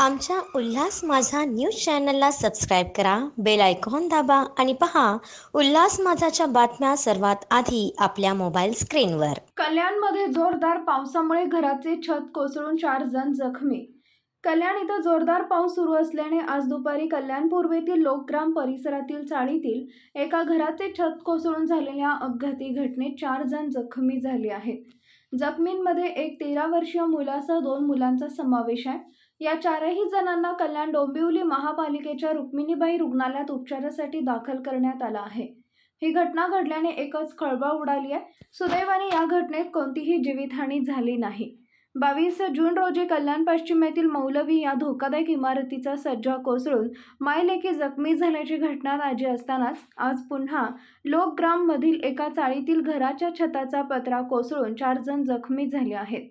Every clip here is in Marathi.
आमच्या उल्हास माझा न्यूज चॅनलला सबस्क्राईब करा बेल आयकॉन दाबा आणि पहा उल्हास माझाच्या बातम्या सर्वात आधी आपल्या मोबाईल स्क्रीनवर. कल्याणमध्ये जोरदार पावसामुळे घराचे छत कोसळून चार जण जखमी. कल्याण इथं जोरदार पाऊस सुरू असल्याने आज दुपारी कल्याण पूर्वेतील लोकग्राम परिसरातील चाळीतील एका घराचे छत कोसळून झालेल्या अपघाती घटनेत चार जण जखमी झाले आहेत. जखमींमध्ये एक तेरा वर्षीय मुलासह दोन मुलांचा समावेश आहे. या चारही जणांना कल्याण डोंबिवली महापालिकेच्या रुक्मिणीबाई रुग्णालयात उपचारासाठी दाखल करण्यात आलं आहे. ही घटना घडल्याने एकच खळबळ उडाली आहे. सुदैवाने या घटनेत कोणतीही जीवितहानी झाली नाही. बावीस जून रोजी कल्याण पश्चिमेतील मौलवी या धोकादायक इमारतीचा सज्जा कोसळून मायलेकी जखमी झाल्याची घटना ताजी असतानाच आज पुन्हा लोकग्राममधील एका चाळीतील घराच्या छताचा पत्रा कोसळून चार जण जखमी झाले आहेत.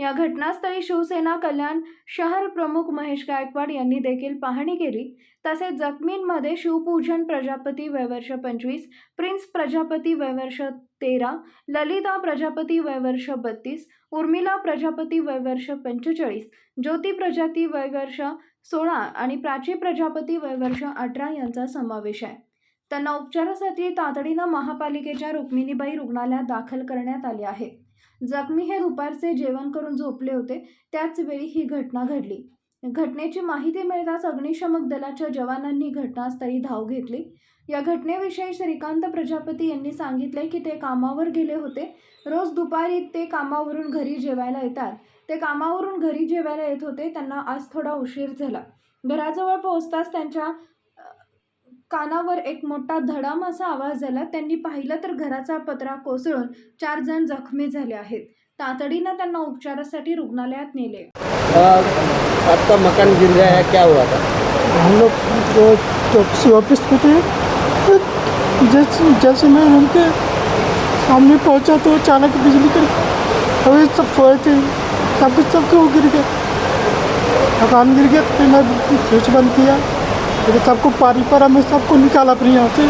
या घटनास्थळी शिवसेना कल्याण शहर प्रमुख महेश गायकवाड यांनी देखील पाहणी केली. तसेच जखमींमध्ये शिवपूजन प्रजापती वयवर्ष पंचवीस प्रिन्स प्रजापती वयवर्ष तेरा ललिता प्रजापती वयवर्ष बत्तीस उर्मिला प्रजापती वयवर्ष पंचेचाळीस ज्योती प्रजाती वयवर्ष सोळा आणि प्राची प्रजापती वयवर्ष अठरा यांचा समावेश आहे. त्यांना उपचारासाठी तातडीनं महापालिकेच्या रुक्मिणीबाई रुग्णालयात दाखल करण्यात आले आहे. जखमी हे दुपारचे जेवण करून झोपले होते. त्याच वेळी ही घटना घडली. घटनेची माहिती मिळताच अग्निशमक दलाच्या जवानांनी घटनास्थळी धाव घेतली. या घटनेविषयी श्रीकांत प्रजापती यांनी सांगितले की ते कामावर गेले होते. रोज दुपारी ते कामावरून घरी जेवायला येतात. ते कामावरून घरी जेवायला येत होते. त्यांना आज थोडा उशीर झाला. घराजवळ पोहोचताच त्यांच्या कानावर एक मोठा धडाम असा आवाज झाला त्यांनी पाहिलं तर घराचा पत्रा कोसळून चार जण जखमी झाले आहेत. तातडीनं त्यांना उपचारासाठी रुग्णालयात नेले. आ, आपका मकान गिर गया है क्या हुआ था? हम लोग वो चौकसी ऑफिस पे थे जैसे जैसे मैं उनके सामने पहुंचा तो अचानक बिजली कर हवे सब सोए थे सबके सबके वो गिर गया। मकान गिर गया फिर मैं स्विच बंद किया। फिर सबको पारी पड़ा मैं सबको निकाला फिर यहाँ से।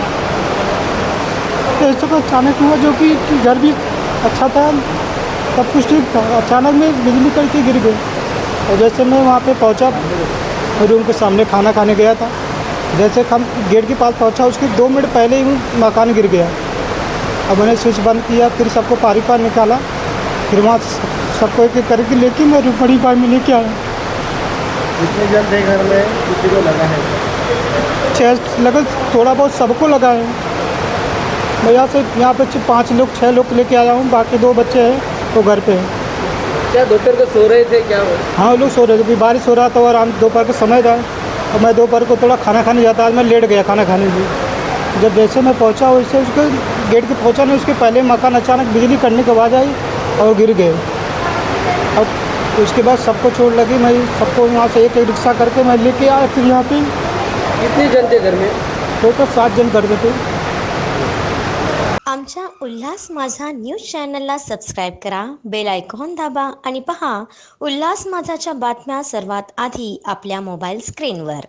तो सब अचानक हुआ जो कि घर भी अच्छा था, सब कुछ ठीक था। अचानक में बिजली कड़ी करके गिर गई। और जैसे मैं वहाँ पे पहुँचा रूम के सामने खाना खाने गया था। जैसे हम गेट के पास पहुँचा, उसके दो मिनट पहले ही मकान गिर गया। अब मैंने स्विच बंद किया, फिर सबको पारी पार निकाला। फिर वहाँ सबको एक करके लेके मैं बड़ी बार में लेके आया। कितने जन थे घर में? किसी को लगा है? छः लगा थोड़ा बहुत सबको लगा है। मैं यहाँ से यहाँ पे पाँच लोग छः लोग लेके आया हूँ बाकी दो बच्चे हैं वो घर पे हैं। क्या दोपहर को सो रहे थे? क्या हुआ हाँ वो लोग सो रहे थे। अभी बारिश हो रहा था और हम दोपहर का समय था और मैं दोपहर को थोड़ा खाना खाने जाता आज मैं लेट गया खाना खाने के लिए। जब जैसे मैं पहुँचा वैसे उसके गेट के पहुँचा नहीं उसके पहले मकान अचानक बिजली करने के बाद आई और गिर गए। अब उसके बाद सबको चोट लगी मैं सबको वहाँ से एक एक रिक्शा करके मैं लेके आया फिर यहाँ पे कितने जन थे घर में? टोटल सात जन कर थे। आमच्या उल्हास माझा न्यूज चॅनलला सबस्क्राईब करा बेल आयकॉन दाबा आणि पहा उल्हास माझाच्या बातम्या सर्वात आधी आपल्या मोबाईल स्क्रीनवर.